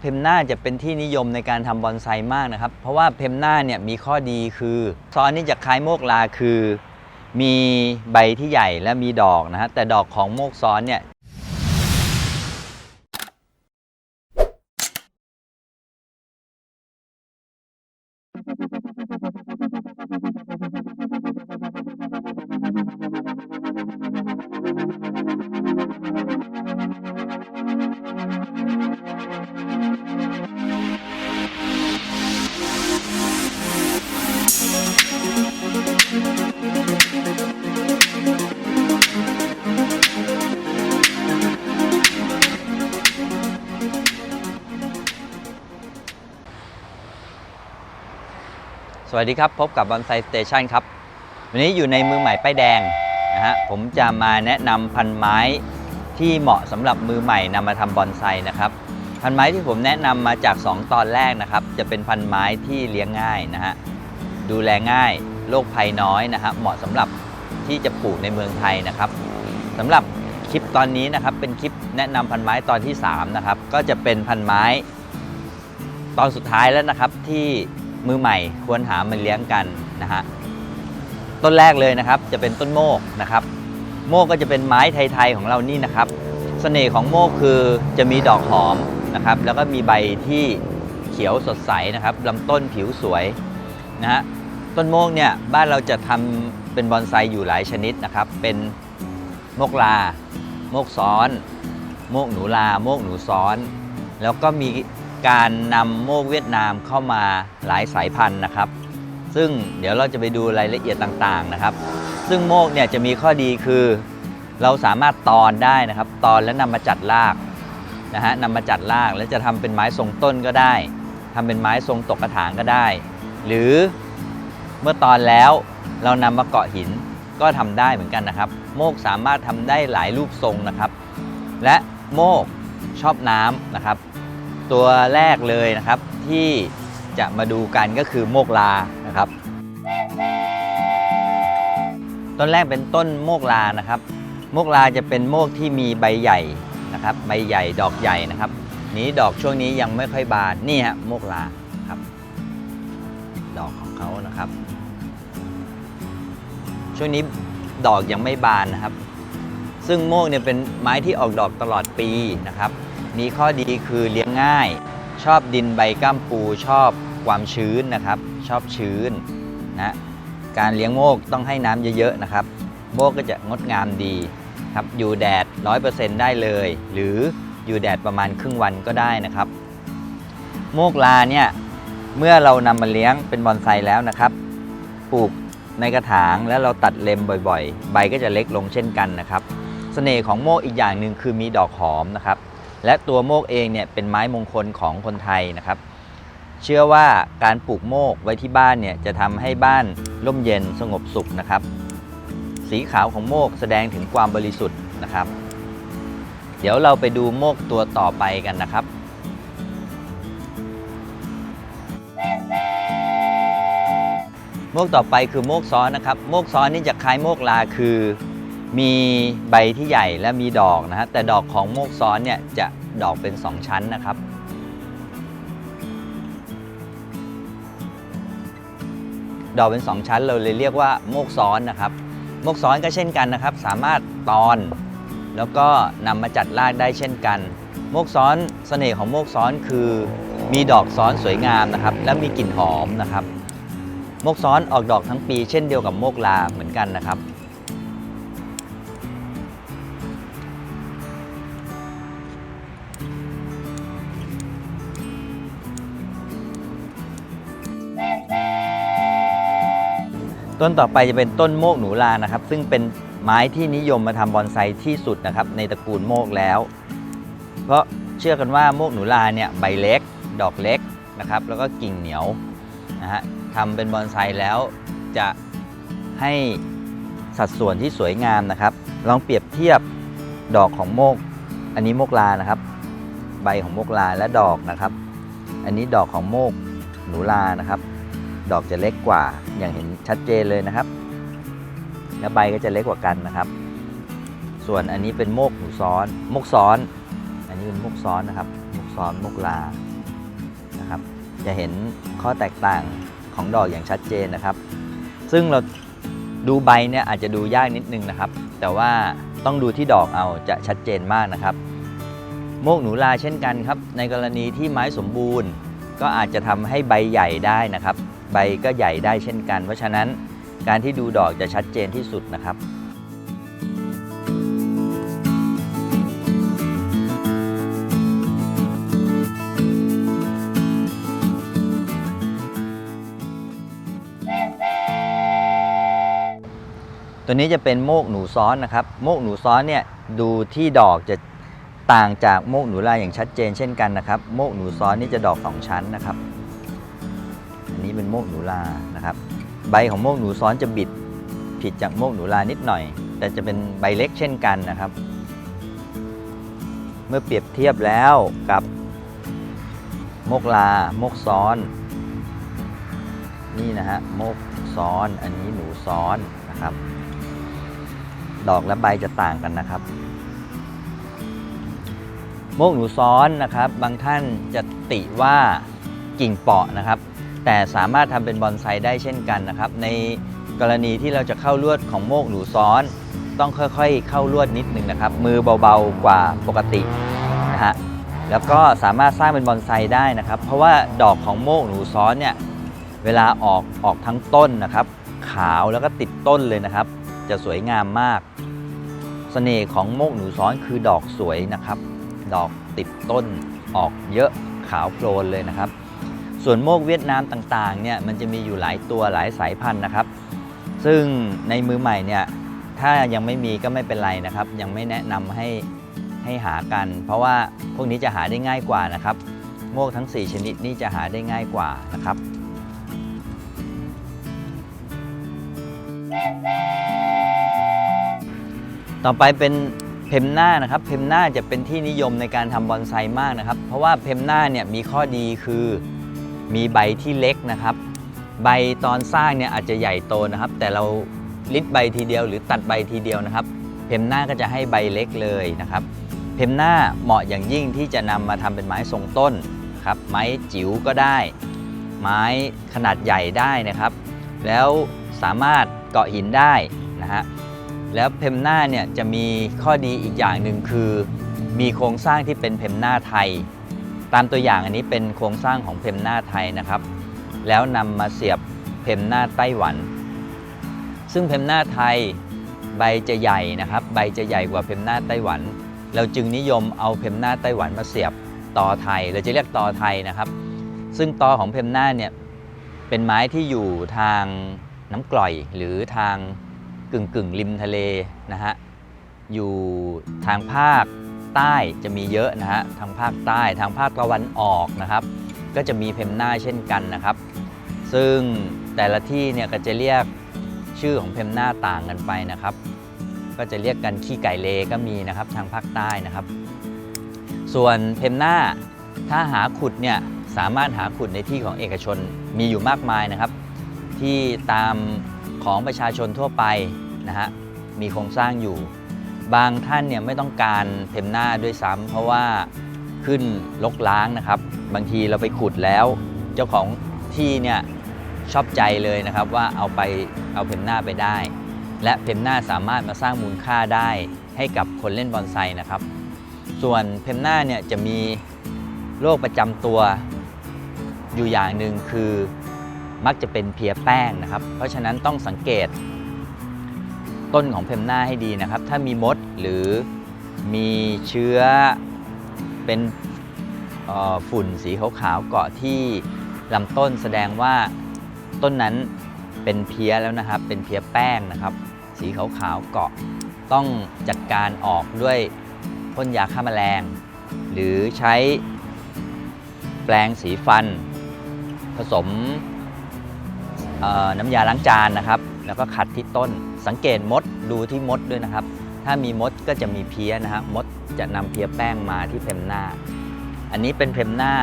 เพมนาจะเป็นที่นิยมในการทำบอนไซมากนะครับ เพราะว่าเพมนาเนี่ยมีข้อดีคือซ้อนนี่จะคล้ายโมกลาคือ มีใบที่ใหญ่และมีดอกนะฮะแต่ดอกของโมกซ้อนเนี่ย สวัสดีครับ พบกับบอนไซสเตชันครับ วันนี้อยู่ในมือใหม่ป้ายแดงนะฮะผมจะมาแนะนำพันไม้ที่เหมาะสำหรับมือใหม่นำมาทำบอนไซนะครับ พันไม้ที่ผมแนะนำมาจาก 2 ตอนแรกนะครับ จะเป็นพันไม้ที่เลี้ยงง่ายนะฮะดูแลง่ายโรคภัยน้อยนะฮะเหมาะสำหรับที่จะปลูกในเมืองไทยนะครับสำหรับคลิปตอนนี้นะครับ เป็นคลิปแนะนำพันไม้ตอนที่3นะครับก็จะเป็นพันไม้ ตอนสุดท้ายแล้วนะครับที่ มือใหม่ควรหามาเลี้ยงกันนะฮะต้นแรกเลยนะครับจะเป็นต้นโมกนะครับ โมกก็จะเป็นไม้ไทยๆของเรานี่นะครับเสน่ห์ของโมกคือจะมีดอกหอมนะครับ แล้วก็มีใบที่เขียวสดใสนะครับลำต้นผิวสวยนะฮะต้นโมกเนี่ยบ้านเราจะทำเป็นบอนไซอยู่หลายชนิดนะครับ เป็นโมกลา โมกซ้อน โมกหนูลา โมกหนูซ้อน แล้วก็มี การนำโมกเวียดนามเข้ามาหลายสายพันธุ์นะครับ ซึ่งเดี๋ยวเราจะไปดูรายละเอียดต่างๆนะครับ ซึ่งโมกเนี่ยจะมีข้อดีคือ เราสามารถตอนได้นะครับ ตอนแล้วนำมาจัดรากนะฮะนำมาจัดรากแล้วจะทำเป็นไม้ทรงต้นก็ได้ทำเป็นไม้ทรงตกกระถางก็ได้ หรือเมื่อตอนแล้วเรานำมาเกาะหินก็ทำได้เหมือนกันนะครับ โมกสามารถทำได้หลายรูปทรงนะครับ และโมกชอบน้ำนะครับ ตัวแรกเลยนะครับที่จะมาดูกันก็คือโมกลานะครับ ต้นแรกเป็นต้นโมกลานะครับ โมกลาจะเป็นโมกที่มีใบใหญ่นะครับ ใบใหญ่ดอกใหญ่นะครับ นี้ดอกช่วงนี้ยังไม่ค่อยบานนี่ฮะโมกลาครับ ดอกของเขานะครับ ช่วงนี้ดอกยังไม่บานนะครับ ซึ่งโมกเนี่ยเป็นไม้ที่ออกดอกตลอดปีนะครับ มีข้อดีคือเลี้ยงง่าย ชอบดินใบก้ามปูชอบความชื้นนะครับ ชอบชื้นนะการเลี้ยงโมกต้องให้น้ำเยอะๆนะครับ โมกก็จะงดงามดีครับอยู่แดด 100%ได้เลย หรืออยู่แดดประมาณครึ่งวันก็ได้นะครับ โมกลาเนี่ยเมื่อเรานำมาเลี้ยงเป็นบอนไซแล้วนะครับ ปลูกในกระถางแล้วเราตัดเล็มบ่อยๆ ใบก็จะเล็กลงเช่นกันนะครับเสน่ห์ของโมกอีกอย่างหนึ่งคือมีดอกหอมนะครับ และตัวโมกเองเนี่ยเป็นไม้มงคลของคนไทยนะครับ เชื่อว่าการปลูกโมกไว้ที่บ้านเนี่ยจะทำให้บ้านร่มเย็นสงบสุขนะครับ สีขาวของโมกแสดงถึงความบริสุทธิ์นะครับ เดี๋ยวเราไปดูโมกตัวต่อไปกันนะครับโมกต่อไปคือโมกซ้อนนะครับ โมกซ้อนนี่จะคล้ายโมกลาคือ มีใบที่ใหญ่และมีดอกนะฮะแต่ดอกของโมกซ้อนเนี่ยจะดอกเป็น 2 ชั้นนะครับ ดอกเป็น 2 ชั้นเราเลยเรียกว่าโมกซ้อนนะครับโมกซ้อนก็เช่นกันนะครับ สามารถตอนแล้วก็นำมาจัดรากได้เช่นกัน โมกซ้อนเสน่ห์ของโมกซ้อนคือ มีดอกซ้อนสวยงามนะครับ และมีกลิ่นหอมนะครับ โมกซ้อนออกดอกทั้งปี เช่นเดียวกับโมกลาเหมือนกันนะครับ ต้นต่อไปจะเป็นต้นโมกหนูลานะครับ ซึ่งเป็นไม้ที่นิยมมาทำบอนไซที่สุดนะครับ ในตระกูลโมกแล้ว เพราะเชื่อกันว่าโมกหนูลาเนี่ยใบเล็ก ดอกเล็กนะครับ แล้วก็กิ่งเหนียวนะฮะทำเป็นบอนไซแล้วจะให้สัดส่วนที่สวยงามนะครับ ลองเปรียบเทียบดอกของโมก อันนี้โมกลานะครับ ใบของโมกลาและดอกนะครับ อันนี้ดอกของโมกหนูลานะครับ ดอกจะเล็กกว่าอย่างเห็นชัดเจนเลยนะครับ และใบก็จะเล็กกว่ากันนะครับ ส่วนอันนี้เป็นโมกหนูซ้อนโมกซ้อน อันนี้เป็นโมกซ้อนนะครับโมกซ้อนมกลานะครับ จะเห็นข้อแตกต่างของดอกอย่างชัดเจนนะครับ ซึ่งเราดูใบเนี่ยอาจจะดูยากนิดนึงนะครับ แต่ว่าต้องดูที่ดอกเอาจะชัดเจนมากนะครับ โมกหนูลาเช่นกันครับ ในกรณีที่ไม้สมบูรณ์ ก็อาจจะทำให้ใบใหญ่ได้นะครับ ใบก็ใหญ่ได้เช่นกัน เพราะฉะนั้นการที่ดูดอกจะชัดเจนที่สุดนะครับตัวนี้จะเป็นโมกหนูซ้อนนะครับ โมกหนูซ้อนเนี่ยดูที่ดอกจะต่างจากโมกหนูลายอย่างชัดเจนเช่นกันนะครับ โมกหนูซ้อนนี่จะดอกสองชั้นนะครับ นี้เป็นโมกหนูลานะครับ ใบของโมกหนูซ้อนจะบิดผิดจากโมกหนูลานิดหน่อย แต่จะเป็นใบเล็กเช่นกันนะครับ เมื่อเปรียบเทียบแล้วกับโมกลาโมกซ้อน นี่นะฮะโมกซ้อนอันนี้หนูซ้อนนะครับ ดอกและใบจะต่างกันนะครับโมกหนูซ้อนนะครับ บางท่านจะติว่ากิ่งเปาะนะครับ แต่สามารถทำเป็นบอนไซได้เช่นกันนะครับ ในกรณีที่เราจะเข้าลวดของโมกหนูซ้อน ต้องค่อยๆ เข้าลวดนิดนึงนะครับ มือเบาๆกว่าปกตินะฮะแล้วก็สามารถสร้างเป็นบอนไซได้นะครับ เพราะว่าดอกของโมกหนูซ้อนเนี่ยเวลาออกออกทั้งต้นนะครับ ขาวแล้วก็ติดต้นเลยนะครับ จะสวยงามมากเสน่ห์ของโมกหนูซ้อนคือดอกสวยนะครับ ดอกติดต้นออกเยอะขาวโพลนเลยนะครับ ส่วนโมกเวียดนามต่างๆเนี่ยมันจะมีอยู่หลายตัวหลายสายพันธุ์นะครับ ซึ่งในมือใหม่เนี่ยถ้ายังไม่มีก็ไม่เป็นไรนะครับ ยังไม่แนะนำให้ให้หากัน เพราะว่าพวกนี้จะหาได้ง่ายกว่านะครับ โมกทั้ง 4 ชนิดนี้จะหาได้ง่ายกว่านะครับต่อไปเป็นเพมหน้านะครับเพมหน้าจะเป็นที่นิยมในการทำบอนไซมากนะครับ เพราะว่าเพมหน้าเนี่ยมีข้อดีคือ มีใบที่เล็กนะครับ ใบตอนสร้างเนี่ยอาจจะใหญ่โตนะครับ แต่เราลิดใบทีเดียวหรือตัดใบทีเดียวนะครับ เพมหน้าก็จะให้ใบเล็กเลยนะครับ เพมหน้าเหมาะอย่างยิ่งที่จะนำมาทำเป็นไม้ทรงต้นครับ ไม้จิ๋วก็ได้ ไม้ขนาดใหญ่ได้นะครับ แล้วสามารถเกาะหินได้นะฮะ แล้วเพมหน้าเนี่ยจะมีข้อดีอีกอย่างหนึ่งคือ มีโครงสร้างที่เป็นเพมหน้าไทย ตามตัวอย่างอันนี้เป็นโครงสร้างของเพมหน้าไทยนะครับ แล้วนำมาเสียบเพมหน้าไต้หวัน ซึ่งเพมหน้าไทยใบจะใหญ่นะครับ ใบจะใหญ่กว่าเพมหน้าไต้หวัน เราจึงนิยมเอาเพมหน้าไต้หวันมาเสียบตอไทย เราจะเรียกตอไทยนะครับ ซึ่งตอของเพมหน้าเนี่ยเป็นไม้ที่อยู่ทางน้ำกร่อยหรือทางกึ่งกึ่งริมทะเลนะฮะอยู่ทางภาค ใต้จะมีเยอะนะฮะทางภาคใต้ทางภาคตะวันออกนะครับ ก็จะมีเพมหน้าเช่นกันนะครับ ซึ่งแต่ละที่เนี่ยก็จะเรียกชื่อของเพมหน้าต่างกันไปนะครับ ก็จะเรียกกันขี้ไก่เลก็มีนะครับทางภาคใต้นะครับ ส่วนเพมหน้าถ้าหาขุดเนี่ยสามารถหาขุดในที่ของเอกชนมีอยู่มากมายนะครับ ที่ตามของประชาชนทั่วไปนะฮะมีโครงสร้างอยู่ บางท่านเนี่ยไม่ต้องการเพมหน้าด้วยซ้ำเพราะว่าขึ้นลกล้างนะครับ บางทีเราไปขุดแล้ว เจ้าของที่เนี่ยชอบใจเลยนะครับว่าเอาไปเอาเพมหน้าไปได้ และเพมหน้าสามารถมาสร้างมูลค่าได้ให้กับคนเล่นบอนไซนะครับ ส่วนเพมหน้าเนี่ยจะมีโรคประจำตัวอยู่อย่างหนึ่งคือมักจะเป็นเพียแป้งนะครับ เพราะฉะนั้นต้องสังเกต ต้นของเพมหน้าให้ดีนะครับ ถ้ามีมดหรือมีเชื้อเป็นฝุ่นสีขาวๆเกาะที่ลำต้นแสดงว่าต้นนั้นเป็นเพี้ยแล้วนะครับ เป็นเพี้ยแป้งนะครับ สีขาวๆเกาะต้องจัดการออกด้วยพ่นยาฆ่าแมลง หรือใช้แปรงสีฟัน ผสมน้ำยาล้างจานนะครับ แล้วก็ขัดที่ต้น สังเกตมดดูที่มดด้วยนะครับ ถ้ามีมดก็จะมีเพี้ยนะฮะมดจะนำเพี้ยแป้งมาที่เพมหน้า อันนี้เป็นเพมหน้า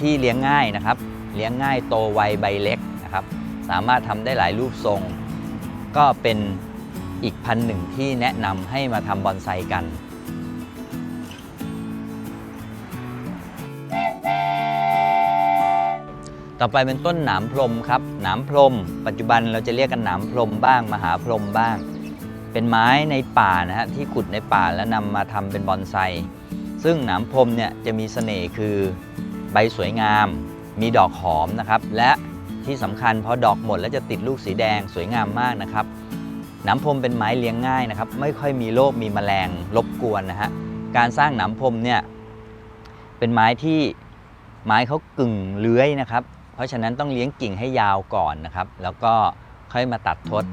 ที่เลี้ยงง่ายนะครับ เลี้ยงง่ายโตไวใบเล็กนะครับ สามารถทำได้หลายรูปทรง ก็เป็นอีกพันหนึ่งที่แนะนำให้มาทำบอนไซกัน ต่อไปเป็นต้นหนามพรมครับ หนามพรม ปัจจุบันเราจะเรียกกันหนามพรมบ้าง มหาพรมบ้าง เป็นไม้ในป่านะฮะที่ขุดในป่าแล้วนำมาทำเป็นบอนไซ ซึ่งหนามพรมเนี่ยจะมีเสน่ห์คือใบสวยงาม มีดอกหอมนะครับ และที่สำคัญพอดอกหมดแล้วจะติดลูกสีแดงสวยงามมากนะครับหนามพรมเป็นไม้เลี้ยงง่ายนะครับ ไม่ค่อยมีโรคมีแมลงรบกวนนะฮะการสร้างหนามพรมเนี่ยเป็นไม้ที่ไม้เขากึ่งเลื้อยนะครับ ราะฉะนั้นต้องเลี้ยงกิ่งให้ยาวก่อนนะครับ แล้วก็ค่อยมาตัดทด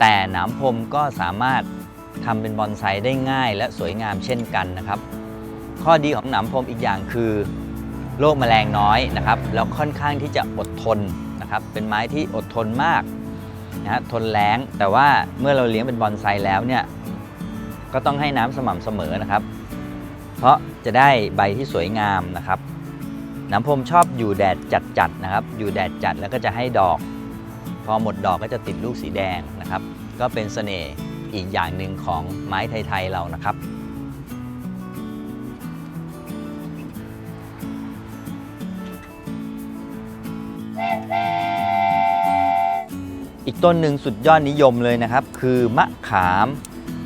แต่หนามพรมก็สามารถทำเป็นบอนไซได้ง่ายและสวยงามเช่นกันนะครับ ข้อดีของหนามพรมอีกอย่างคือโรคแมลงน้อยนะครับแล้วค่อนข้างที่จะอดทนนะครับ เป็นไม้ที่อดทนมากนะฮะทนแล้งแต่ว่าเมื่อเราเลี้ยงเป็นบอนไซแล้วเนี่ยก็ต้องให้น้ำสม่ำเสมอนะครับ เพราะจะได้ใบที่สวยงามนะครับน้ำพรมชอบ อยู่แดดจัดๆนะครับ อยู่แดดจัดแล้วก็จะให้ดอก พอหมดดอกก็จะติดลูกสีแดงนะครับ ก็เป็นเสน่ห์อีกอย่างหนึ่งของไม้ไทยๆเรานะครับ อีกต้นหนึ่งสุดยอดนิยมเลยนะครับ คือมะขาม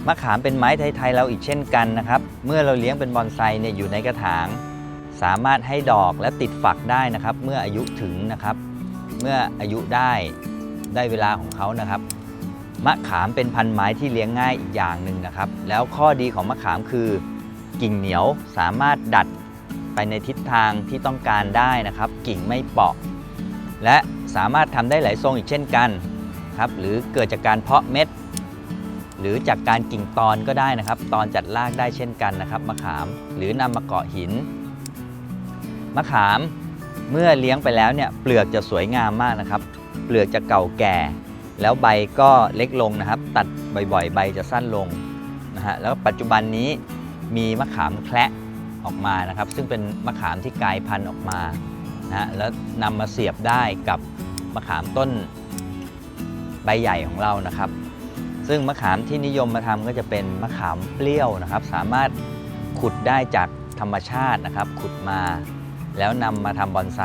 มะขามเป็นไม้ไทยๆเราอีกเช่นกันนะครับ เมื่อเราเลี้ยงเป็นบอนไซเนี่ยอยู่ในกระถาง สามารถให้ดอกและติดฝักได้นะครับ เมื่ออายุถึงนะครับ เมื่ออายุได้ได้เวลาของเขานะครับ มะขามเป็นพันธุ์ไม้ที่เลี้ยงง่ายอีกอย่างหนึ่งนะครับ แล้วข้อดีของมะขามคือกิ่งเหนียวสามารถดัดไปในทิศทางที่ต้องการได้นะครับ กิ่งไม่เปาะ และสามารถทำได้หลายทรงอีกเช่นกันครับหรือเกิดจากการเพาะเม็ด หรือจากการกิ่งตอนก็ได้นะครับ ตอนจัดรากได้เช่นกันนะครับมะขาม หรือนำมาเกาะหิน มะขาม เมื่อเลี้ยงไปแล้วเนี่ยเปลือกจะสวยงามมากนะครับ เปลือกจะเก่าแก่ แล้วใบก็เล็กลงนะครับ ตัดบ่อยๆ ใบจะสั้นลงนะฮะแล้วปัจจุบันนี้มีมะขามแคระออกมานะครับ ซึ่งเป็นมะขามที่กลายพันธุ์ออกมานะฮะแล้วนำมาเสียบได้กับมะขามต้นใบใหญ่ของเรานะครับ ซึ่งมะขามที่นิยมมาทำก็จะเป็นมะขามเปรี้ยวนะครับ สามารถขุดได้จากธรรมชาตินะครับ ขุดมา แล้วนำมาทำบอนไซ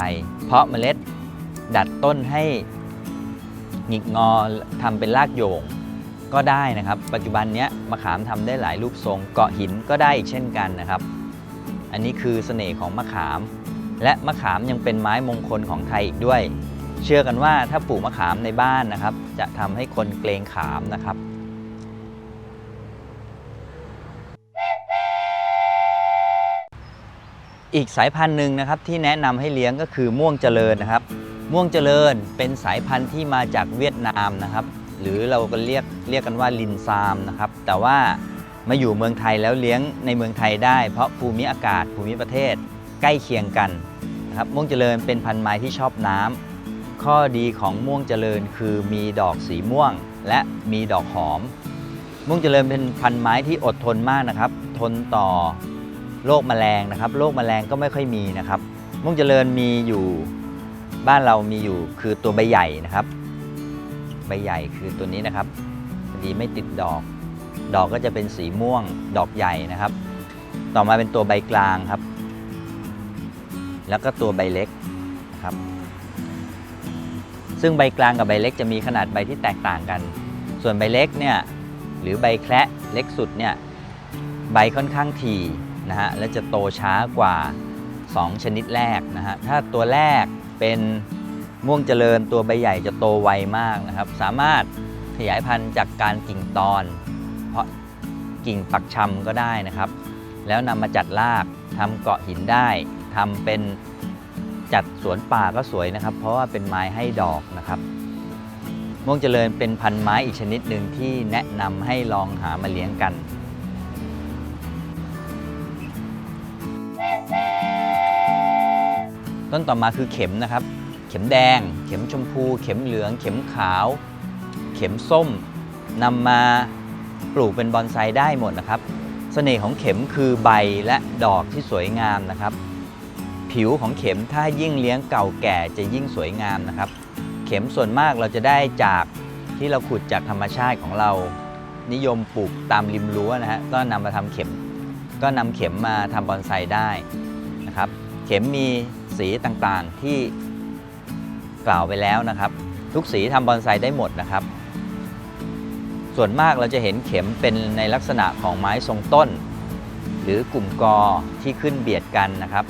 เพราะเมล็ดดัดต้นให้หงิกงอทำเป็นรากโยงก็ได้นะครับ ปัจจุบันนี้มะขามทำได้หลายรูปทรง เกาะหินก็ได้อีกเช่นกันนะครับ อันนี้คือเสน่ห์ของมะขาม และมะขามยังเป็นไม้มงคลของไทยอีกด้วย เชื่อกันว่าถ้าปลูกมะขามในบ้านนะครับ จะทำให้คนเกรงขามนะครับ อีกสายพันธุ์หนึ่งนะครับที่แนะนำให้เลี้ยงก็คือม่วงเจริญนะครับ ม่วงเจริญเป็นสายพันธุ์ที่มาจากเวียดนามนะครับ หรือเราก็เรียกเรียกกันว่าลินซามนะครับ แต่ว่ามาอยู่เมืองไทยแล้วเลี้ยงในเมืองไทยได้ เพราะภูมิอากาศภูมิประเทศใกล้เคียงกันนะครับม่วงเจริญเป็นพันธุ์ไม้ที่ชอบน้ำข้อดีของม่วงเจริญคือมีดอกสีม่วง และมีดอกหอม ม่วงเจริญเป็นพันธุ์ไม้ที่อดทนมากนะครับ ทนต่อ โรคแมลงนะครับโรคแมลงก็ไม่ค่อยมีนะครับม่วงเจริญมีอยู่บ้านเรามีอยู่คือตัวใบใหญ่นะครับ ใบใหญ่คือตัวนี้นะครับดีไม่ติดดอก ดอกก็จะเป็นสีม่วงดอกใหญ่นะครับ ต่อมาเป็นตัวใบกลางครับ แล้วก็ตัวใบเล็กนะครับ ซึ่งใบกลางกับใบเล็กจะมีขนาดใบที่แตกต่างกัน ส่วนใบเล็กเนี่ยหรือใบแคระเล็กสุดเนี่ยใบค่อนข้างถี่ นะฮะและจะโตช้ากว่า 2 ชนิดแรกนะฮะถ้าตัวแรกเป็นม่วงเจริญตัวใบใหญ่จะโตไวมากนะครับ สามารถขยายพันธุ์จากการกิ่งตอน เพราะกิ่งปักชำก็ได้นะครับ แล้วนำมาจัดรากทำเกาะหินได้ทำเป็นจัดสวนป่าก็สวยนะครับ เพราะว่าเป็นไม้ให้ดอกนะครับ ม่วงเจริญเป็นพันธุ์ไม้อีกชนิดหนึ่งที่แนะนำให้ลองหามาเลี้ยงกัน ต้นต่อมาคือเข็มนะครับ เข็มแดง เข็มชมพู เข็มเหลือง เข็มขาว เข็มส้มนำมาปลูกเป็นบอนไซได้หมดนะครับเสน่ห์ของเข็มคือใบและดอกที่สวยงามนะครับ ผิวของเข็มถ้ายิ่งเลี้ยงเก่าแก่จะยิ่งสวยงามนะครับ เข็มส่วนมากเราจะได้จากที่เราขุดจากธรรมชาติของเรา นิยมปลูกตามริมรั้วนะฮะก็นำมาทำเข็ม ก็นำเข็มมาทำบอนไซได้นะครับ เข็มมี สีต่างๆที่กล่าวไปแล้วนะครับ ทุกสีทำบอนไซได้หมดนะครับ ส่วนมากเราจะเห็นเข็มเป็นในลักษณะของไม้ทรงต้น หรือกลุ่มกอที่ขึ้นเบียดกันนะครับ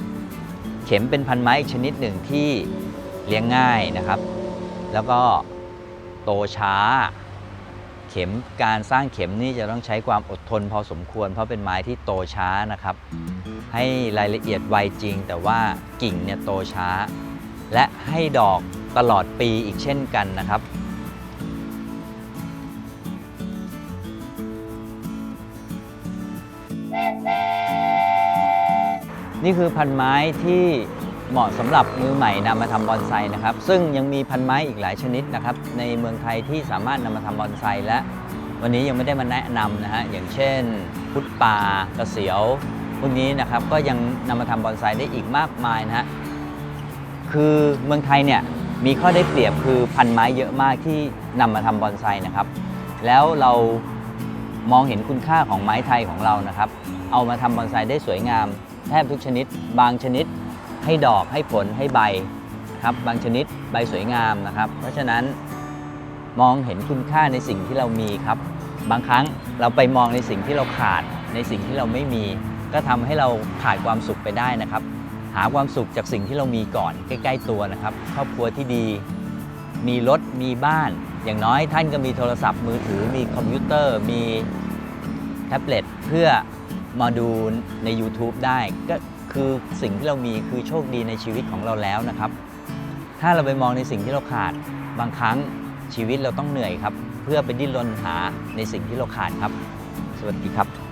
เข็มเป็นพันไม้อีกชนิดหนึ่งที่เลี้ยงง่ายนะครับ แล้วก็โตช้า เข็มการสร้างเข็มนี่จะต้องใช้ความอดทนพอสมควร เพราะเป็นไม้ที่โตช้านะครับ ให้รายละเอียดไวจริง แต่ว่ากิ่งเนี่ยโตช้า และให้ดอกตลอดปีอีกเช่นกันนะครับนี่คือพันไม้ที่เหมาะสำหรับมือใหม่นำมาทำบอนไซนะครับ ซึ่งยังมีพันไม้อีกหลายชนิดนะครับ ในเมืองไทยที่สามารถนำมาทำบอนไซและ วันนี้ยังไม่ได้มาแนะนำนะฮะอย่างเช่น พุทธปากระเสียว พวกนี้นะครับก็ยังนำมาทำบอนไซได้อีกมากมายนะฮะคือเมืองไทยเนี่ยมีข้อได้เปรียบคือพันไม้เยอะมากที่นำมาทำบอนไซนะครับ แล้วเรามองเห็นคุณค่าของไม้ไทยของเรานะครับ เอามาทำบอนไซได้สวยงาม แทบทุกชนิด บางชนิดให้ดอกให้ผลให้ใบครับบางชนิดใบสวยงามนะครับ เพราะฉะนั้นมองเห็นคุณค่าในสิ่งที่เรามีครับ บางครั้งเราไปมองในสิ่งที่เราขาดในสิ่งที่เราไม่มี ก็ทำให้เราขาดความสุขไปได้นะครับ หาความสุขจากสิ่งที่เรามีก่อนใกล้ ๆ ตัวนะครับ ครอบครัวที่ดี มีรถมีบ้าน อย่างน้อยท่านก็มีโทรศัพท์มือถือ มีคอมพิวเตอร์ มีแท็บเล็ตเพื่อมาดูใน YouTube ได้ ก็คือสิ่งที่เรามีคือโชคดีในชีวิตของเราแล้วนะครับ ถ้าเราไปมองในสิ่งที่เราขาดบางครั้งชีวิตเราต้องเหนื่อยครับ เพื่อไปดิ้นรนหาในสิ่งที่เราขาดครับ สวัสดีครับ